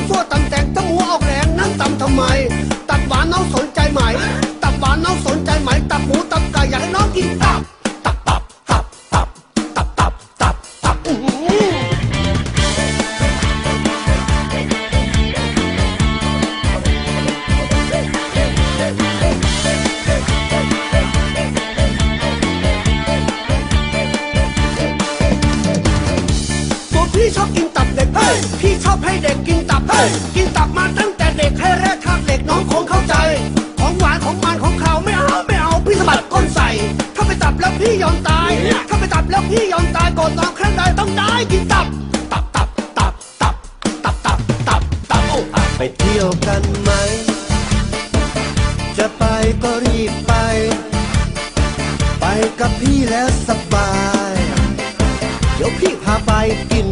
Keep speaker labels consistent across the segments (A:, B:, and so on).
A: ำ
B: มั่วตำซั่วตำแตงตำหัวออกแรงนั่งตำทำไม ฮ้ยพี่ชอบให้เด็กกินตับเฮ้ยกินตับมาตั้งแต่เด็กให้แรกทางเด็กน้องคงเข้าใจ ของหวานของมันของเขาวไม่เอาไม่เอาพี่สะบัดก้นใส่ ถ้าไปตับแล้วพี่ยอมตาย ถ้าไปตับแล้วพี่ยอมตายก่อนน้องแค่ใดต้องได้กินตับ ตับตับตับตับตับตับตับตับโอ้อะ
A: ไปเที่ยวกันไหม จะไปก็รีบไป ไปกับพี่แล้วสบาย เดี๋ยวพี่พาไปกิน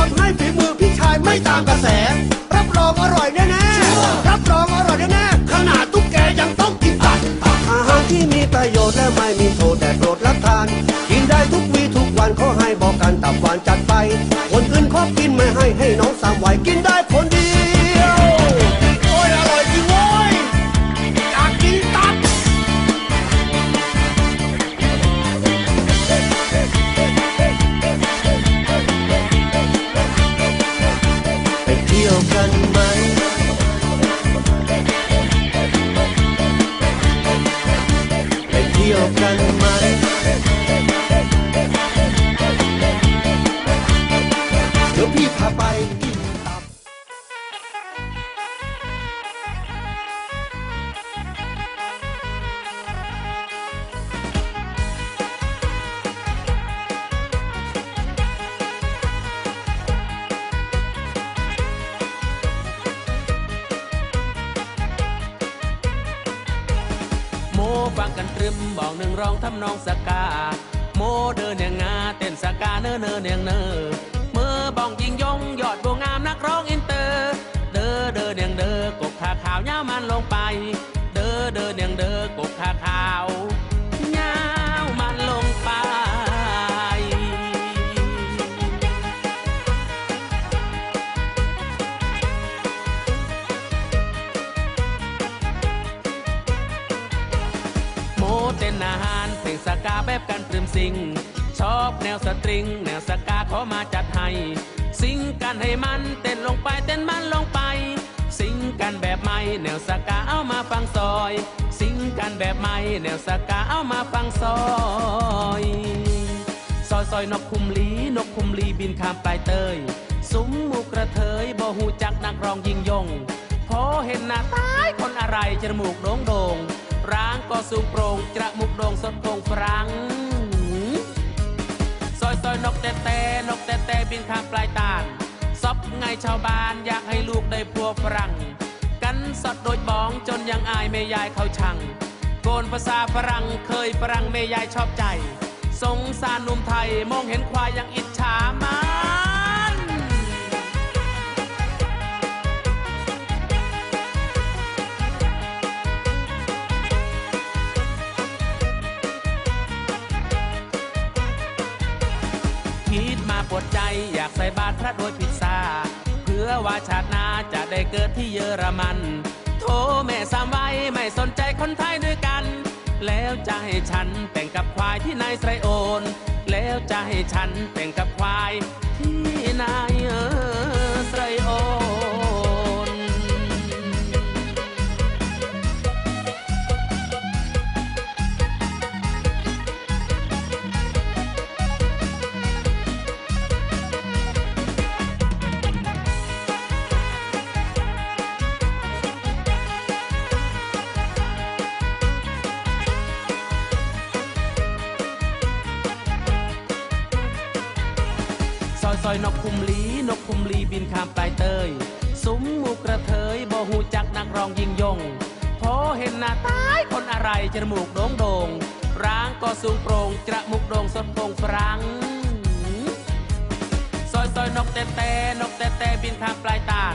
B: ทำให้ฝีมือพี่ชายไม่ตามกระแส รับรองอร่อยแน่ๆรับรองอร่อยแน่ๆขนาดตุ๊กแกยังต้องกินตับ
A: อาหารที่มีประโยชน์และไม่มีโทษแต่โปรดรับทาน กินได้ทุกวีทุกวันขอให้บอกกันตับหวานจัดไป คนอื่นขอกินไม่ให้ให้น้องสามวัยกินได้ เดี๋ยวพี่พาไปกินตับ
C: โมฟังกันตรึมบอกหนึ่งร้องทำนองสกา โมเดินอย่างงาเต้นสกาเนอเนอเนียงเนอ มันลงไปเด้อเดินย่างเด้อกบขาขาวยาวมันลงไป โมเต้นอาหารเพลงสกาแบบกันตรึมสิง ชอบแนวสตริง แนวสกาขอมาจัดให้ สิงกันให้มันเต้นลงไปเต้นมันลงไป สิงกันแบบใหม่แนวสกาเอามาฟังซอย สิงกันแบบใหม่แนวสกาเอามาฟังซอยซอยซอยนกคุมลีนกคุมลีบินข้ามปลายเตยซุ้มมูกระเทยบ่หูจักนักร้องยิงยงพอเห็นหน้าตายคนอะไรจมูกโด่งโด่งร่างก็สูงโปร่งจมูกโด่งสดโคงฟรังซอยซอยนกแต่แต่นกแต่แต่บินข้ามปลายตาล ไงชาวบ้านอยากให้ลูกได้พัวฝรั่ง กันสดโดยบ้องจนยังอายแม่ยายเขาชัง โกนภาษาฝรั่งเคยฝรั่งแม่ยายชอบใจ สงสารหนุ่มไทยมองเห็นควายยังอิจฉามา ดใจอยากใส่บาตรพระโดยพิซซ่าเพื่อว่าชาติหน้าจะได้เกิดที่เยอรมัน โทแม่สามไว้ไม่สนใจคนไทยด้วยกัน แล้วจะให้ฉันแต่งกับควายที่นายไสรโอน แล้วจะให้ฉันแต่งกับควาย อยซอยนกคุมลีนกคุมลีบินข้ามปลายเตยซุ้มหมูกระเทยบ่หูจักนักร้องยิงยงพอเห็นหน้าตายคนอะไรจมูกโด่งโด่งร่างก็สูงโปร่งจมูกโด่งสดโปร่งฟรังซอยซอยนกแต่แต่นกแต่แต่บินข้ามปลายตาล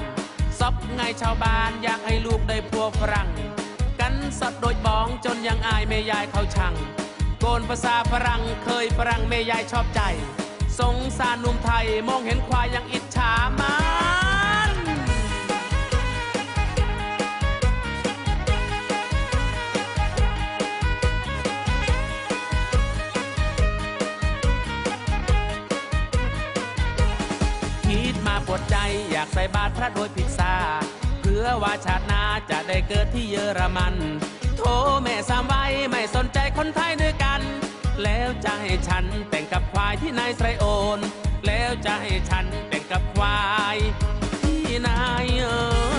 C: ซบไงชาวบ้านอยากให้ลูกได้พัวฝรั่งกันสดโดยบ้องจนยังอายแม่ยายเขาชังโกนภาษาฝรั่งเคยฝรั่งแม่ยายชอบใจ สงสารหนุ่มไทยมองเห็นควายยังอิจฉามันคิดมาปวดใจอยากใส่บาตรพระโดยพิซซ่าเพื่อว่าชาติหน้าจะได้เกิดที่เยอรมัน โทแม่สามไว้ไม่สนใจคนไทยด้วยกัน แล้วจะให้ฉันแต่งกับควายที่นายไซโอน แล้วจะให้ฉันแต่งกับควายที่นายเออ